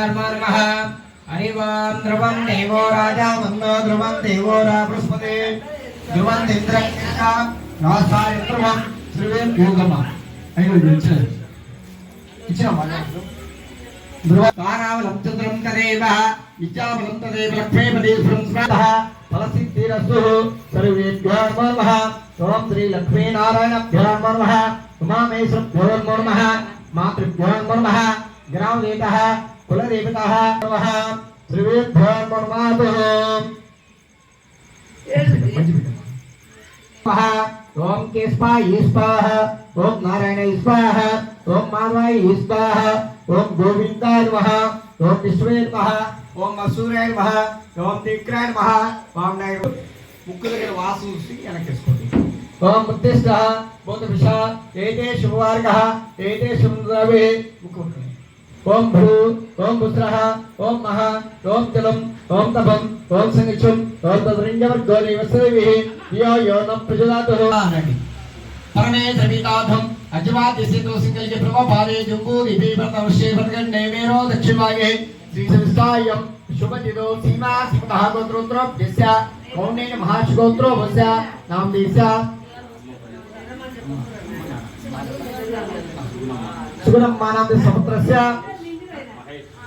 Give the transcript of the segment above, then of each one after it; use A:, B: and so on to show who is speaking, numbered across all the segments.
A: नमः हरिवां ध्रुवं देवो राजा मन्दो ध्रुवं देवो रा बृहस्पति ध्रुवं इन्द्रः రాసాయ ధ్రువం శ్రీవేం యోగమ అయ్యో ఇది ఇచ్చారు ఇచ్చిన ధ్రువ కారావలం చంద్రం తదేవ విద్యాబలం తదేవ లక్ష్మీపదే సంస్మృతః ఫలసిద్ధిరస్తు సర్వేభ్యో నమో నమః ఓం శ్రీ లక్ష్మీ నారాయణభ్యో నమో నమః కులదీపితః నమః త్రివేద్భ్యో ముక్కు దగ్గర వాసు చూసి వెనకేసుకోండి ఓం శుభవార్గ శుభ్రవే ముక్కు ओम भू ओम पुत्रः ओम महा ओम जलम ओम तपम ओम संगिक्षम ओम तद्रिंजवर्गोलिवस्रविः यो यो न प्रचोदातुः। परमे समिताधम अज्वादिसितो सिंगल्य प्रभपादे जुंगूरिभि प्रतमश्चे भगन्ने मेरो दक्षिणभागे श्री संस्थायम शुभजितो सीमा स्मतः गोत्रोत्र यस्य कौण्डेन महाशुगोत्रो वस्य नाम देस्य सुगुणम मानव समुद्रस्य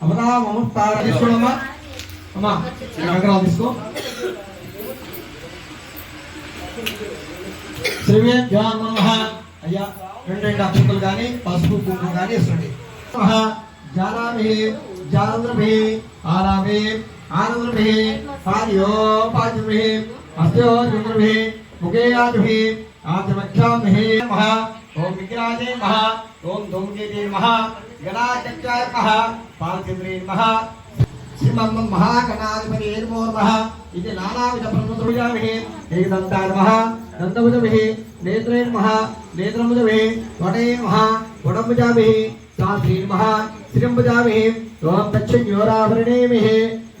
A: లాభస్తేషాం దేశాంగు దేశాం తీసుకోమ్మా అమ్మా కంకరాలు తీసుకో. శ్రీవేభ్యో నమః. అయ్యా రెండు రెండు అక్షంతలు కానీ పసుపు కుంకుమ కానీ ఇస్తుంది. నమః. జానామి జానంద్రభి ఆరామి ఆనంద్రభి పాదియో పాదిభి అస్యో చంద్రభి ముఖే ఆదిభి ఆదిమక్షామి మహా ఓం విగ్రాజే నమః ఓం ధూమకేతే నమః గణాచక్రాయ నమః పాలచంద్రే నమః శ్రీమమ్మ మహాగణాధిపతి ఏర్మో నమః ఇది నానావిధ ప్రముద్రుజామిహి ఏకదంతా నమః దంతముజమిహి నేత్రే నమః నేత్రముజమిహి వటే నమః వడంబుజామిహి శాస్త్రీ నమః శ్రీంబుజామిహి ఓం దక్షిణ్యోరాభరణేమిహి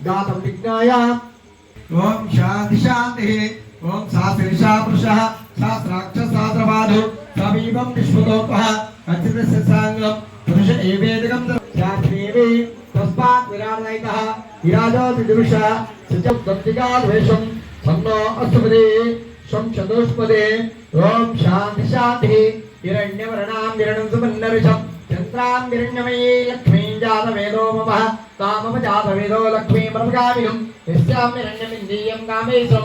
A: గాతం విజ్ఞాయ ఓం శాంతి శాంతి ఓం శాస్త్రి పురుషः శాస్త్రాక్ష శాస్త్రపాదు సమీపం విశ్వలోకः అచితస్య సాంగం పురుష ఏవేదకం శాస్త్రేవి తస్మాత్ విరాడనైతః విరాజోతి దివిష సత్యద్వత్తికాద్వేషం సన్నో అస్తుపదే స్వం చతుష్పదే ఓం శాంతి శాంతి హిరణ్యవర్ణాం హిరణం సుమన్నరుషం చంద్రాం హిరణ్యమయీ లక్ష్మీం జాత వేదో మమ కామమ జాత వేదో లక్ష్మీ ప్రమగామినం యస్యాం హిరణ్యమిందీయం కామేశం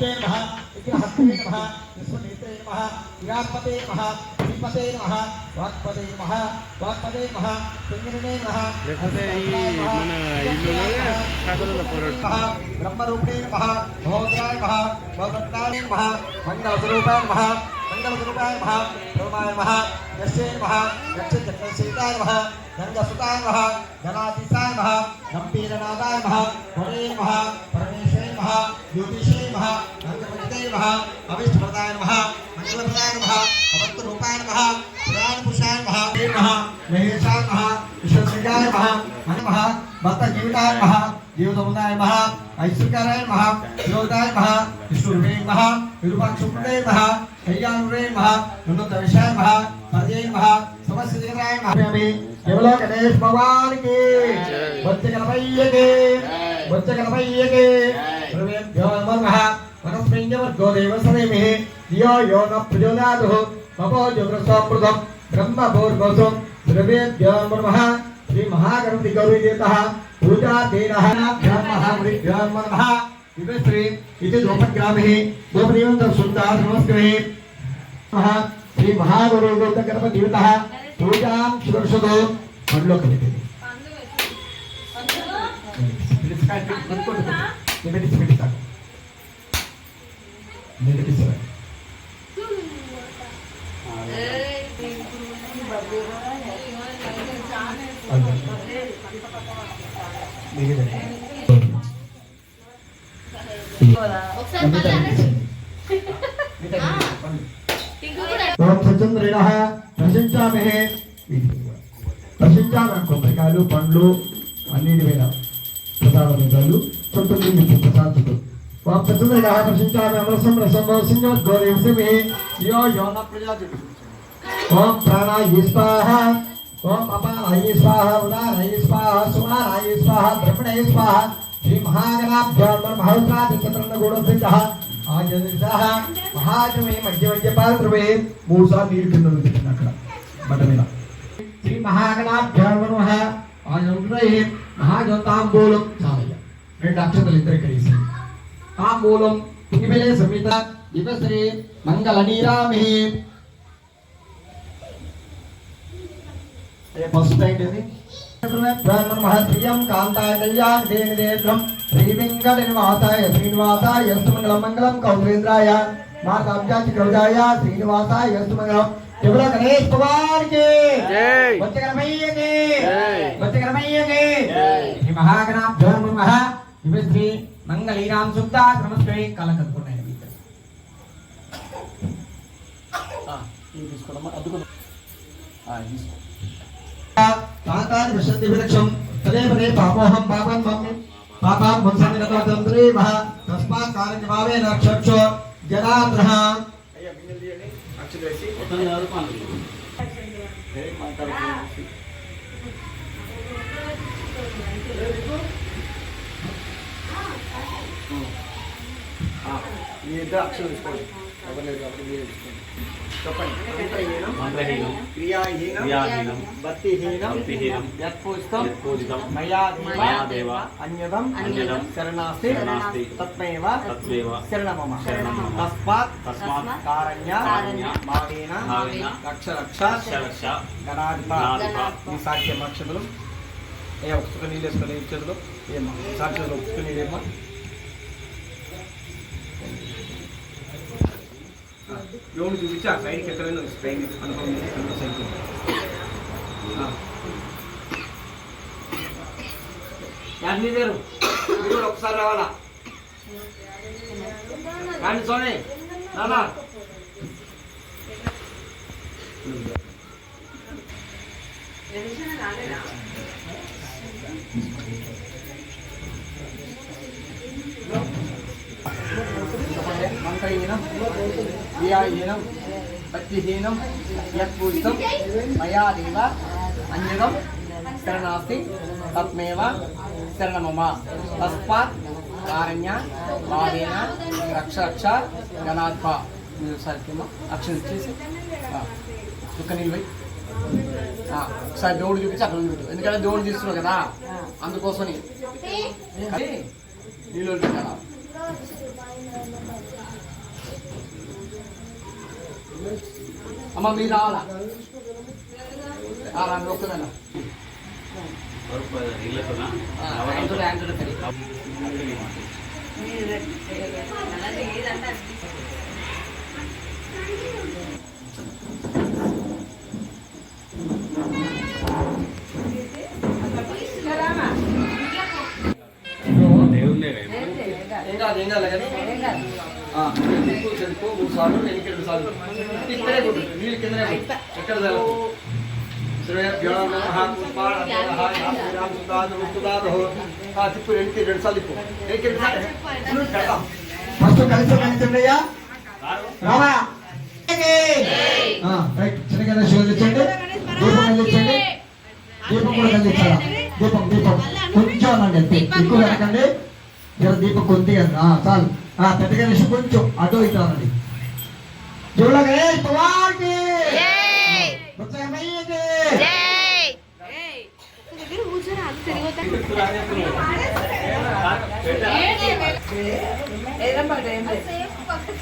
A: విగ్రహర్తే నమః విగ్రహస్తే నమః విశ్వనేత్రే నమః విరాట్పతే నమః శ్రీపతే నమః వాక్పతే నమః వాక్పతే నమః సింగిరిణే నమః బ్రహ్మరూపిణే నమః భోగాయ నమః భగవత్తాయ నమః మంగళస్వరూపాయ నమః మంగళస్వరూపాయ నమః బ్రహ్మాయ నమః యస్యే నమః యక్షచక్రశీతాయ నమః గంగసుతాయ నమః గణాధీశాయ నమః గంభీరనాదాయ నమః హరే నమః పరమేశ్వరే నమః జ్యోతిషే నమః గంగపతిదే నమః అవిష్ణుప్రదాయ నమః మంగళప్రదాయ నమః అవంతరూపాయ నమః పురా పురాణ పురుషాయ మహా మహా మహేశాయ మహా విశ్వసంగాయ మహా మన మహా భక్త జీవితాయ మహా జీవసముదాయ మహా ఐశ్వర్యాయ మహా యోగాయ మహా విష్ణురువే మహా విరూపాక్షుడే మహా కళ్యాణుడే మహా ఉన్నత విషయాయ మహా పరజయ మహా సమస్త దేవరాయ మహా కేవలం గణేష్ భగవాన్కి బొచ్చ గణపయ్యకి బొచ్చ గణపయ్యకి ప్రవేభ్యో నమః వనస్మింజవర్గో దేవసనేమిః ధియో యో న ప్రచోదయాతుః మమో జ్యోతిరసోమృతం బ్రహ్మ భూర్భువం ద్రవ్యేభ్యో నమః శ్రీ మహాగణపతి గౌరీ దేవతః పూజా దేనః బ్రహ్మః మృభ్యో నమః విశ్రీ ఇది దోపగ్రామిః దోపదీవంత సుందర నమస్కరే శ్రీ మహాగురు దేవత గణపతి దేవతః పూజాం సుదర్శదో పనిలోకి పెట్టింది ఓం సచంద్రిణ ప్రశంసామహే. కొబ్బరికాయలు పండ్లు అన్నిటి మీద ప్రసాద ముద్దలు చుట్టూ మీకు ప్రసాదుడు ఓం సచంద్రిణ అమరసం రసం సింగోద్గోరేసమే యో యోన ప్రజాతుడు ఓం ప్రాణాయ స్వాహ ఓం అపానాయ స్వాహ స్వాహ స్వాహ స్వాహ. శ్రీ ఆజనిషః మహాజమే మధ్య మధ్య పాత్రమే మూడుసార్లు నీరు కింద పెట్టిన అక్కడ బట్ట మీద. శ్రీ మహాగణాభ్యో నమః ఆజనుగ్రహే చాలయ్య రెండు అక్షతలు ఇద్దరు కలిసి. తాంబూలం పింగిపిలే సమిత దివశ్రీ మంగళ నీరామి. ఫస్ట్ ఏంటిది బ్రాహ్మణ మహత్రియం కాంతాయ కళ్యాణ దేని దేత్రం శ్రీ వెంకట నివాసాయ శ్రీనివాసాయ యస్తు మంగళం మంగళం కౌలేంద్రాయ మా కాబ్జాతి కౌజాయ శ్రీనివాసాయ యస్తు మంగళం కేవల గణేష్
B: కుమార్కి.
A: వచ్చ. వచ్చ. శ్రీ మహాగణాభ్యో నమః ఇవి శ్రీ మంగళీరాం తాతాది విలక్షం. తదే పదే పాపోహం పాపం మమ్మి పాపాం వంశాన్ని గతంత్రే మహ తస్మాత్ కారణ భావే రక్షక్షో జనాద్రహ
C: మీ ఇద్దరు అక్షరం తీసుకోండి ఎవరు లేదు కాబట్టి మీరే తీసుకోండి చెప్పండి మంత్రహీనం క్రియాహీనం
B: క్రియాహీనం
C: భక్తిహీనం
B: భక్తిహీనం
C: యత్పూజితం
B: యత్పూజితం
C: మయా
B: మయా దేవ
C: అన్యదం
B: అన్యదం
C: శరణాస్తి
B: శరణాస్తి
C: తత్మేవ
B: తత్వేవ
C: శరణమమ
B: శరణమమ.
C: తస్మాత్
B: తస్మాత్
C: కారణ్య
B: కారణ్య
C: భావేన
B: భావేన
C: రక్ష రక్ష
B: రక్ష రక్ష
C: గణాధిప
B: గణాధిప
C: ఈ సాఖ్యం అక్షతులు ఏ ఒక చుక్క నీళ్ళు వేసుకొని చేతిలో ఏమా సాక్షులు ఒక చుక్క యోని చూపించి ఆ సైడ్కి ఎక్కడైనా స్ట్రైన్ అనుభవం ఆ. యాడ్ని వేరు మీరు కూడా ఒకసారి రావాలా? కానీ సోని నానా మంత్రహీనం క్రియాహీనం భక్తిహీనం యత్పూజితం మయా దేవ అన్యదం శరణాస్తి తత్మేవ శరణమమ తస్మాత్ కారణ్య భావేన రక్ష రక్ష గణాత్మ. మీరు సరికేమో అక్షరం ఇచ్చేసి చుక్క నిలవై ఒకసారి దేవుడు చూపించి అక్కడ చూపించు ఎందుకంటే దేవుడు తీస్తున్నావు కదా. అందుకోసమని. నీళ్ళు కదా. అమ్మ మీరు రావాలా రాను ఒక్కదన్నా యాంకర్ యాంకర్ సరే
B: దేవుడే
C: ఏం కాదు ఏం కాదు కానీ తిప్పు చదువుకో మూడు సార్లు వెనక్కి రెండు సార్లు. ఇక్కడే కొట్టు నీళ్ళు కిందనే కొట్టు. ఎక్కడ ఆ తిప్పు వెనక్కి రెండు సార్లు తిప్పు. వెనక్కి రెండు సార్లు.
A: ఫస్ట్ కలిసి రామా ఆ, రైట్. చిన్న గణేష్ కదిలించండి దీపం కదిలించండి దీపం కూడా కదిలించాలా దీపం దీపం. కొంచెం అనండి అంతే. ఎక్కువ అనకండి జర దీపం కొద్దిగా ఆ, చాలు ఆ, పెద్ద గణేష్ కొంచెం అటు
D: తిరిగి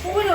D: పూలు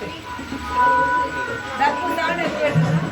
D: That's
B: what
D: I'm